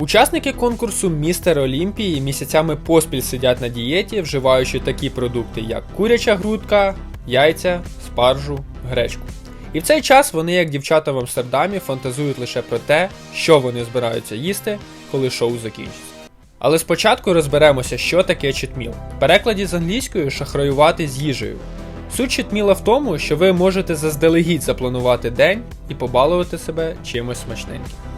Учасники конкурсу Містер Олімпії місяцями поспіль сидять на дієті, вживаючи такі продукти, як куряча грудка, яйця, спаржу, гречку. І в цей час вони, як дівчата в Амстердамі, фантазують лише про те, що вони збираються їсти, коли шоу закінчиться. Але спочатку розберемося, що таке читміл. В перекладі з англійської шахраювати з їжею. Суть читміла в тому, що ви можете заздалегідь запланувати день і побалувати себе чимось смачненьким.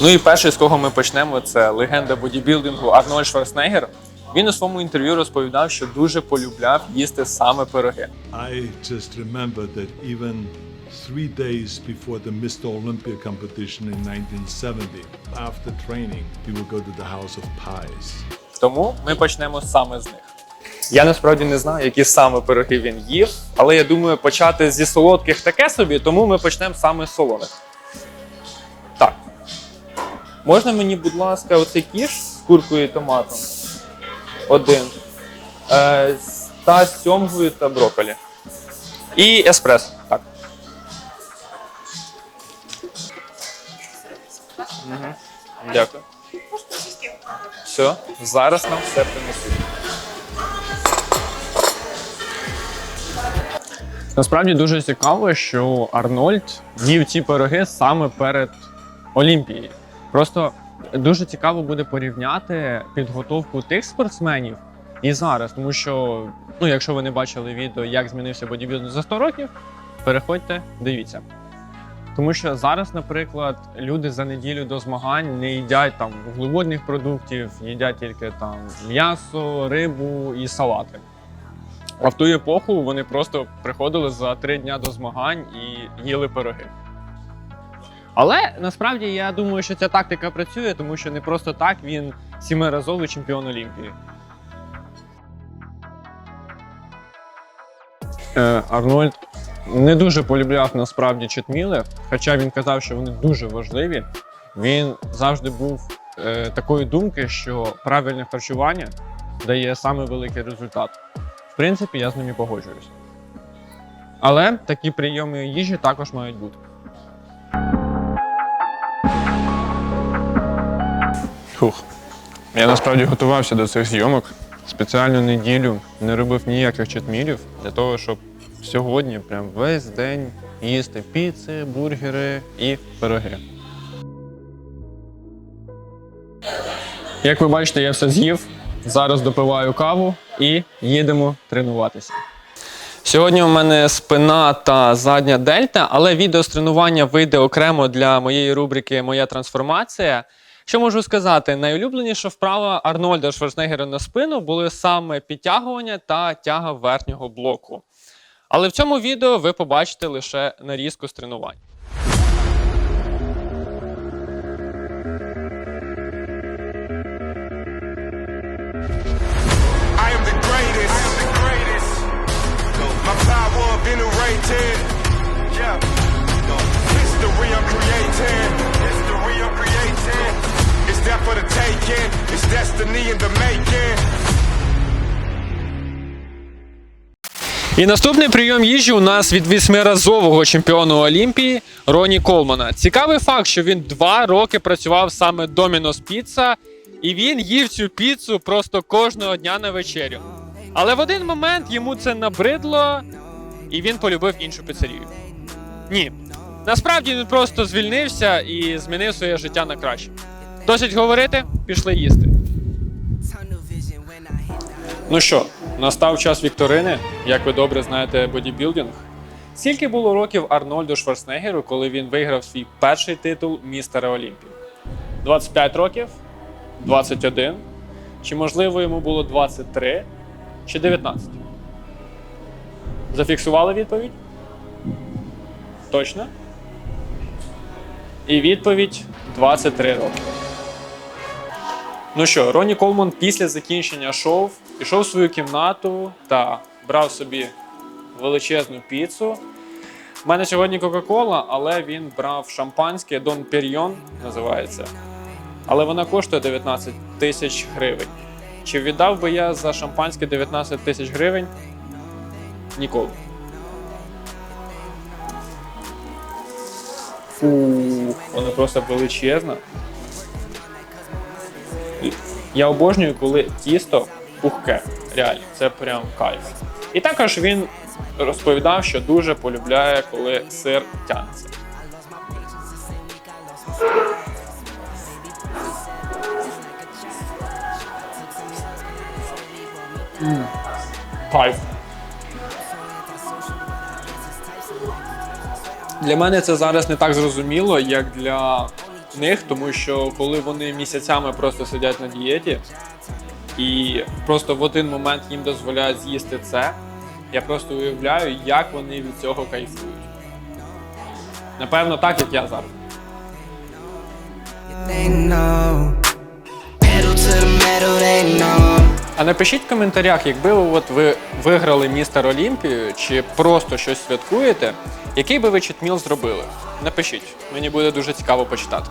Ну і перший, з кого ми почнемо, це легенда бодібілдингу Арнольд Шварценеггер. Він у своєму інтерв'ю розповідав, що дуже полюбляв їсти саме пироги. I just remember that even three days before the Mr. Olympia competition in 1970, after training, he would go to the house of pies. Тому ми почнемо саме з них. Я насправді не знаю, які саме пироги він їв, але я думаю, почати зі солодких таке собі, тому ми почнемо саме з солоних. Можна мені, будь ласка, оцей кіш з куркою і томатом? Один. Е, та з сьомгою та брокколі. І еспресо. Так. Угу. Дякую. Все, зараз нам все принесуть. Насправді дуже цікаво, що Арнольд їв ці пироги саме перед Олімпією. Просто дуже цікаво буде порівняти підготовку тих спортсменів і зараз, тому що, ну, якщо ви не бачили відео, як змінився бодібілдинг за 100 років, переходьте, дивіться. Тому що зараз, наприклад, люди за неділю до змагань не їдять там вуглеводних продуктів, їдять тільки там м'ясо, рибу і салати. А в ту епоху вони просто приходили за три дня до змагань і їли пироги. Але насправді я думаю, що ця тактика працює, тому що не просто так він сімиразовий чемпіон Олімпії. Е, Арнольд не дуже полюбляв насправді читміли, хоча він казав, що вони дуже важливі. Він завжди був е, такої думки, що правильне харчування дає саме великий результат. В принципі, я з ними погоджуюсь. Але такі прийоми їжі також мають бути. Фух. Я насправді готувався до цих зйомок. Спеціально неділю не робив ніяких читмілів для того, щоб сьогодні прям весь день їсти піци, бургери і пироги. Як ви бачите, я все з'їв. Зараз допиваю каву і їдемо тренуватися. Сьогодні у мене спина та задня дельта, але відео з тренування вийде окремо для моєї рубрики Моя трансформація. Що можу сказати? Найулюбленіша вправа Арнольда Шварценеггера на спину були саме підтягування та тяга верхнього блоку. Але в цьому відео ви побачите лише нарізку з тренувань. Taking. It's destiny in the making. І наступний прийом їжі у нас від восьмиразового чемпіону Олімпії Роні Колмана. Цікавий факт, що він два роки працював саме Domino's Pizza, і він їв цю піцу просто кожного дня на вечерю. Але в один момент йому це набридло, і він полюбив іншу піцерію. Ні. Насправді він просто звільнився і змінив своє життя на краще. Досить говорити, пішли їсти. Ну що, настав час вікторини. Як ви добре знаєте, бодібілдинг. Скільки було років Арнольду Шварценеггеру, коли він виграв свій перший титул містера Олімпії? 25 років? 21? Чи можливо йому було 23? Чи 19? Зафіксували відповідь? Точно? І відповідь 23 роки. Ну що, Ронні Колман після закінчення шоу пішов в свою кімнату та брав собі величезну піцу. У мене сьогодні Кока-Кола, але він брав шампанське Дон Пер'йон називається. Але вона коштує 19 тисяч гривень. Чи віддав би я за шампанське 19 тисяч гривень? Ніколи. Фу, вона просто величезна. Я обожнюю, коли тісто пухке. Реально, це прям кайф. І також він розповідав, що дуже полюбляє, коли сир тягнеться. М, Кайф. Для мене це зараз не так зрозуміло, як для них, тому що коли вони місяцями просто сидять на дієті і просто в один момент їм дозволяють з'їсти це, я просто уявляю, як вони від цього кайфують. Напевно, так, як я зараз. А напишіть в коментарях, якби от ви виграли містер Олімпію чи просто щось святкуєте, який би ви читміл зробили? Напишіть, мені буде дуже цікаво почитати.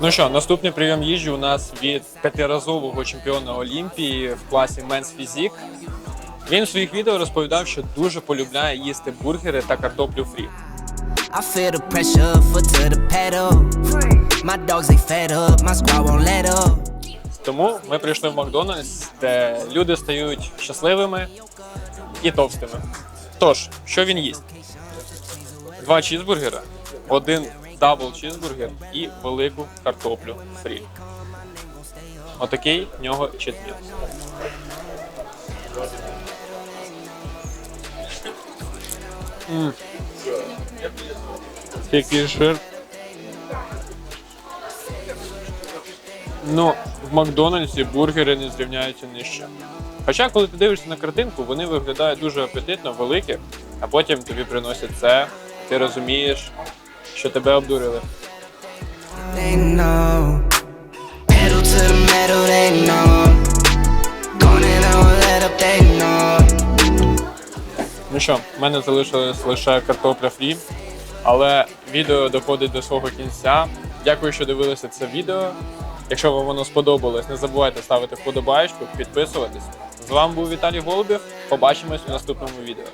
Ну що, наступний прийом їжі у нас від п'ятиразового чемпіона Олімпії в класі Men's Physique. Він в своїх відео розповідав, що дуже полюбляє їсти бургери та картоплю фрі. I feel the pressure, foot to the pedal. My dogs, they fed up. My squad won't let up. Тому ми прийшли в Макдональдс, де люди стають щасливими і товстими. Тож, що він їсть? Два чізбургера, один дабл чізбургер і велику картоплю фрі. Отакий в нього читміл. М. Який жир. Ну, в Макдональдсі бургери не зрівняються нижче. Хоча, коли ти дивишся на картинку, вони виглядають дуже апетитно, великі, а потім тобі приносять це, ти розумієш, що тебе обдурили. Ну що, в мене залишилась лише картопля фрі, але відео доходить до свого кінця. Дякую, що дивилися це відео. Якщо вам воно сподобалось, не забувайте ставити вподобайку, підписуватись. З вами був Віталій Голубів. Побачимось у наступному відео.